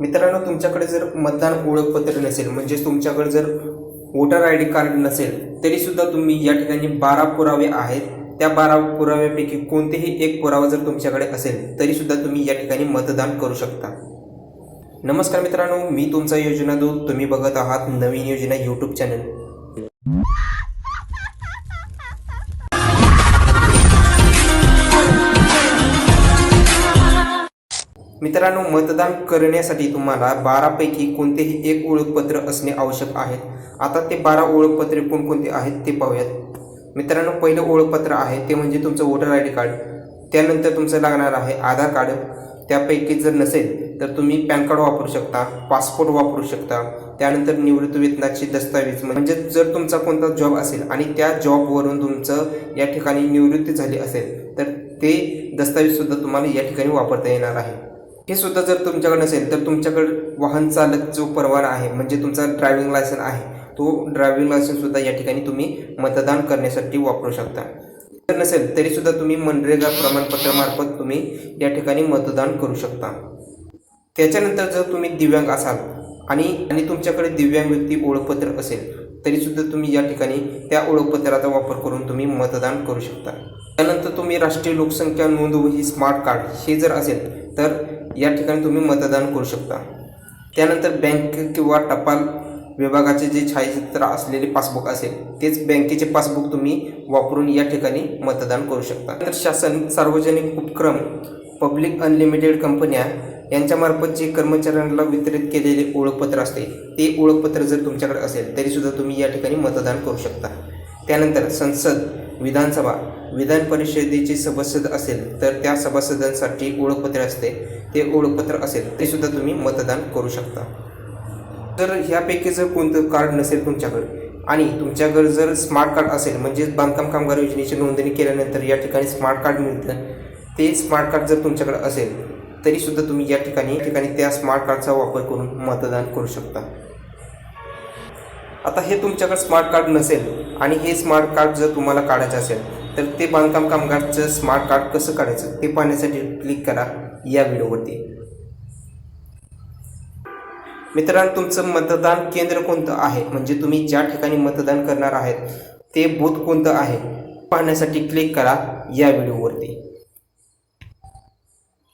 मित्रांनो तुमच्याकडे जर मतदान ओळखपत्र नसेल म्हणजेच तुमच्याकडे जर वोटर आय डी कार्ड नसेल तरीसुद्धा तुम्ही या ठिकाणी बारा पुरावे आहेत. त्या बारा पुराव्यापैकी कोणतेही एक पुरावा जर तुमच्याकडे असेल तरीसुद्धा तुम्ही या ठिकाणी मतदान करू शकता. नमस्कार मित्रांनो मी तुमचा योजना दूत तुम्ही बघत आहात नवीन योजना यूट्यूब चॅनल मित्रांनो मतदान करण्यासाठी तुम्हाला बारापैकी कोणतेही एक ओळखपत्र असणे आवश्यक आहे. आता ते बारा ओळखपत्रे कोणकोणते आहेत ते पाहूयात. मित्रांनो पहिलं ओळखपत्र आहे ते म्हणजे तुमचं वोटर आय डी कार्ड. त्यानंतर तुमचं लागणार आहे आधार कार्ड. त्यापैकी जर नसेल तर तुम्ही पॅन कार्ड वापरू शकता पासपोर्ट वापरू शकता. त्यानंतर निवृत्ती वेतनाची दस्तावेज म्हणजे जर तुमचा कोणता जॉब असेल आणि त्या जॉबवरून तुमचं या ठिकाणी निवृत्ती झाली असेल तर ते दस्तावेजसुद्धा तुम्हाला या ठिकाणी वापरता येणार आहे. हे सुद्धा जर तुमच्याकडे नसेल तर तुमच्याकडे वाहन चालक जो परवाना आहे म्हणजे तुमचा ड्रायव्हिंग लायसन आहे तो ड्रायव्हिंग लायसनसुद्धा या ठिकाणी तुम्ही मतदान करण्यासाठी वापरू शकता. जर नसेल तरीसुद्धा तुम्ही मनरेगा प्रमाणपत्रामार्फत तुम्ही या ठिकाणी मतदान करू शकता. त्याच्यानंतर जर तुम्ही दिव्यांग असाल आणि आणि तुमच्याकडे दिव्यांग व्यक्ती ओळखपत्र असेल तरीसुद्धा तुम्ही या ठिकाणी त्या ओळखपत्राचा वापर करून तुम्ही मतदान करू शकता. त्यानंतर तुम्ही राष्ट्रीय लोकसंख्या नोंदवही स्मार्ट कार्ड हे जर असेल तर या ठिकाणी तुम्ही मतदान करू शकता. त्यानंतर बँक किंवा टपाल विभागाचे जे छायाचित्र असलेले पासबुक असेल तेच बँकेचे पासबुक तुम्ही वापरून या ठिकाणी मतदान करू शकता. तर शासन सार्वजनिक उपक्रम पब्लिक अनलिमिटेड कंपन्या यांच्यामार्फत जे कर्मचाऱ्यांना वितरित केलेले ओळखपत्र असते ते ओळखपत्र जर तुमच्याकडे असेल तरीसुद्धा तुम्ही या ठिकाणी मतदान करू शकता. त्यानंतर संसद विधानसभा. विधान परिषदेचे सभासद असेल तर त्या सभासदांसाठी ओळखपत्र असते. ते ओळखपत्र असेल ते सुद्धा तुम्ही मतदान करू शकता. तर ह्यापैकी जर कोणतं कार्ड नसेल तुमच्याकडे आणि तुमच्याकडे जर स्मार्ट कार्ड असेल म्हणजेच बांधकाम कामगार योजनेची नोंदणी केल्यानंतर या ठिकाणी स्मार्ट कार्ड मिळतं. ते स्मार्ट कार्ड जर तुमच्याकडे असेल तरीसुद्धा तुम्ही या ठिकाणी ठिकाणी त्या स्मार्ट कार्डचा वापर करून मतदान करू शकता. आता हे तुमच्याकडे स्मार्ट कार्ड नसेल आणि हे स्मार्ट कार्ड जर तुम्हाला काढायचं असेल तर ते बांधकाम कामगारचं स्मार्ट कार्ड कसं काढायचं ते पाहण्यासाठी क्लिक करा या व्हिडिओवरती. मित्रांनो तुमचं मतदान केंद्र कोणतं आहे? म्हणजे तुम्ही ज्या ठिकाणी मतदान करणार आहेत ते बूथ कोणतं आहे? पाहण्यासाठी क्लिक करा या व्हिडिओवरती.